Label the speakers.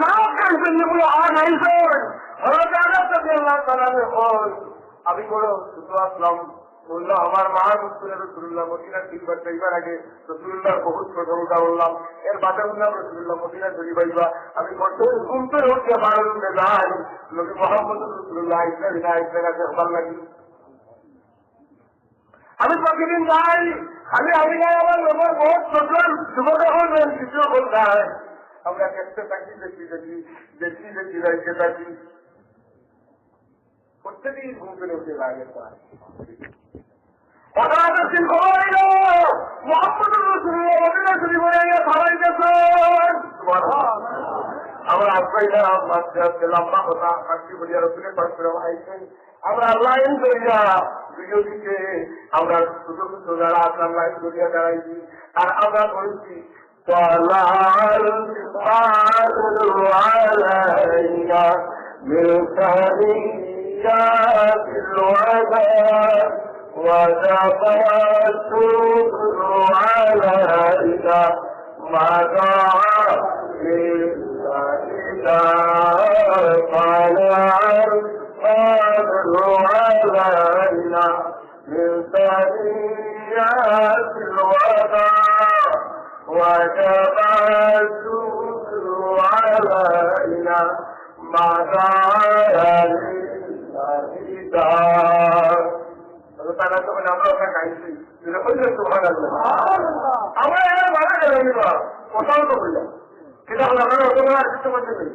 Speaker 1: নাও কানবেন বলে আর নাই আমি কোনো আসলাম বলল, আমার মা মুসলিম রসুল্লাহ মদিনা তিনবার চাইবার আগে রসুল্লাহ বহুত প্রশংসা বললাম। এর বাদে বললাম, রসুল্লাহ মদিনা চলি পাইবা আমি কত ঘুমতে উঠতে পারলাম যাই। নবী মোহাম্মদ রসুল্লাহ ইসলাম ইসলাম কাছে হবার লাগি। আমি প্রতিদিন যাই আমি আমি আমার লোকের বহুত ছোট, যুবক এখন কিছু বলতে হয় আমরা দেখতে থাকি দেখি দেখি দেখি দেখি দেখতে থাকি। প্রত্যেকদিন ঘুম পেলে লাগে আমরা আমরা আপনার লাইন করিয়া দাঁড়াইছি। আর আমরা করেছি طلع القعد علي من فريات الوداع ودفعت علي مدعا إذا طلع القعد علينا من وجب الشكر علينا ما دعا لله তারা তো মানে আমরা ওখানে গাইছি সুহান আমরা এরা মারা গেল কোথাও তো বললাম সেটা হলো আমরা অত বড় আর কিছু করতে নেই